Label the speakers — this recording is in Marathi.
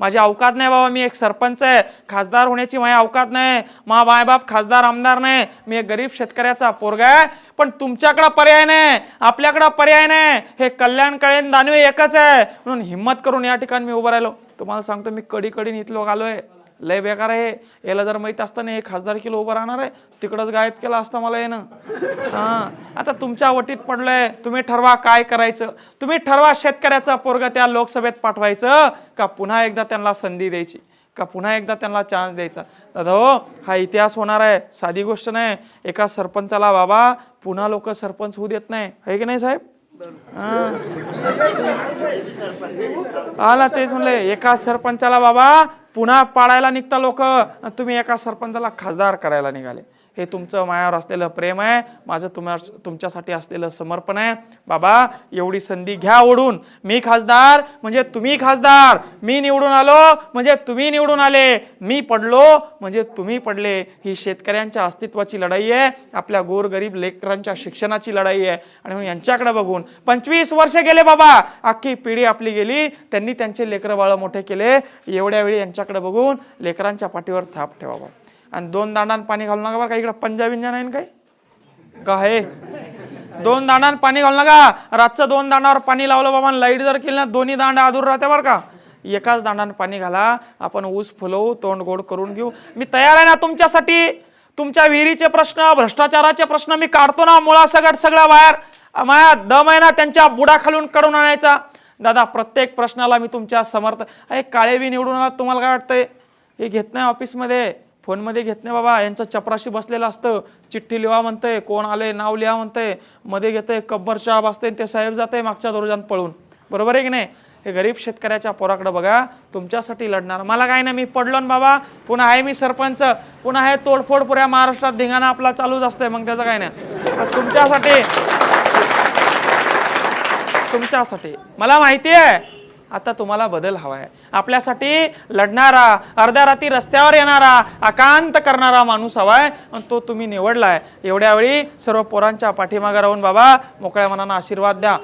Speaker 1: माझी अवकात नाही बाबा मी एक सरपंच आहे. खासदार होण्याची माझी अवकात नाही. मा बाप खासदार आमदार नाही. मी एक गरीब शेतकऱ्याचा पोरगा आहे. पण तुमच्याकडं पर्याय नाही. आपल्याकडं पर्याय नाही. हे कल्याण कळेन दानवे एकच आहे. म्हणून हिंमत करून या ठिकाणी मी उभं राहिलो. तुम्हाला सांगतो मी कडी कडीन इथलो आलोय. लय बेकार आहे. याला जर माहीत असतं ना हे खासदार किलो उभं राहणार आहे तिकडंच गायब केला असता मला येणं हां. आता तुमच्या वटीत पडलंय तुम्ही ठरवा काय करायचं. तुम्ही ठरवा शेतकऱ्याचा पोरग त्या लोकसभेत पाठवायचं का पुन्हा एकदा त्यांना संधी द्यायची का पुन्हा एकदा त्यांना चान्स द्यायचा. दादा हो हा इतिहास होणार आहे. साधी गोष्ट नाही. एका सरपंचाला बाबा पुन्हा लोक सरपंच होऊ देत नाही. आहे की नाही साहेब? हा. आला तेच म्हणले एका सरपंचाला बाबा पुन्हा पाडायला निघता लोक तुम्ही एका सरपंचाला खासदार करायला निघाले. हे तुमचं मायावर असलेलं प्रेम आहे माझं तुम्हा तुमच्यासाठी असलेलं समर्पण आहे. बाबा एवढी संधी घ्या ओढून. मी खासदार म्हणजे तुम्ही खासदार. मी निवडून आलो म्हणजे तुम्ही निवडून आले. मी पडलो म्हणजे तुम्ही पडले. ही शेतकऱ्यांच्या अस्तित्वाची लढाई आहे आपल्या गोरगरीब लेकरांच्या शिक्षणाची लढाई आहे. आणि म्हणून यांच्याकडे बघून पंचवीस वर्ष गेले बाबा अख्खी पिढी आपली गेली. त्यांनी त्यांचे लेकरं बाळ मोठे केले. एवढ्या वेळी यांच्याकडे बघून लेकरांच्या पाठीवर थाप ठेवावा आणि दोन दांडान पाणी घालू नका बरं का इकडं पंजाब नाही आहे ना काय का हे? दोन दांडान पाणी घालू नका. रातचं दोन दांडावर पाणी लावलं बाबा लाइट जर केली ना दोन्ही दांडा अधूर राहते बरं का. एकाच दांडान पाणी घाला आपण ऊस फुलवू तोंड गोड करून घेऊ. मी तयार आहे ना तुमच्यासाठी? तुमच्या विहिरीचे प्रश्न भ्रष्टाचाराचे प्रश्न मी काढतो ना मुळा सगळ्यात सगळा बाहेर. माया दम आहे ना त्यांच्या बुडाखालून कडून आणायचा. दादा प्रत्येक प्रश्नाला मी तुमच्या समर्थ अरे काळेबी निवडून आला तुम्हाला काय वाटतंय? हे घेत नाही ऑफिसमध्ये फोनमध्ये घेत नाही बाबा यांचं चपराशी बसलेलं असतं. चिठ्ठी लिहा म्हणतंय कोण आले नाव लिहा म्हणतंय. मध्ये घेतंय कब्बर चहा बसते ते साहेब जाते मागच्या दरोजात पळून. बरोबर आहे की नाही? हे गरीब शेतकऱ्याच्या पोराकडं बघा तुमच्यासाठी लढणार. मला काय नाही मी पडलो ना बाबा. पुन्हा आहे मी सरपंच. पुन्हा आहे तोडफोड पुऱ्या महाराष्ट्रात धिंगाणा आपला चालूच असतंय. मग त्याचं काय नाही. तुमच्यासाठी तुमच्यासाठी. मला माहिती आहे आता तुम्हाला बदल हवा आहे आपल्यासाठी लढणारा अर्ध्या रात्री रस्त्यावर येणारा आकांत करणारा माणूस हवा आहे आणि तो तुम्ही निवडलाय. एवढ्या वेळी सर्व पोरांच्या पाठीमागे राहून बाबा मोकळ्या मनानं आशीर्वाद द्या.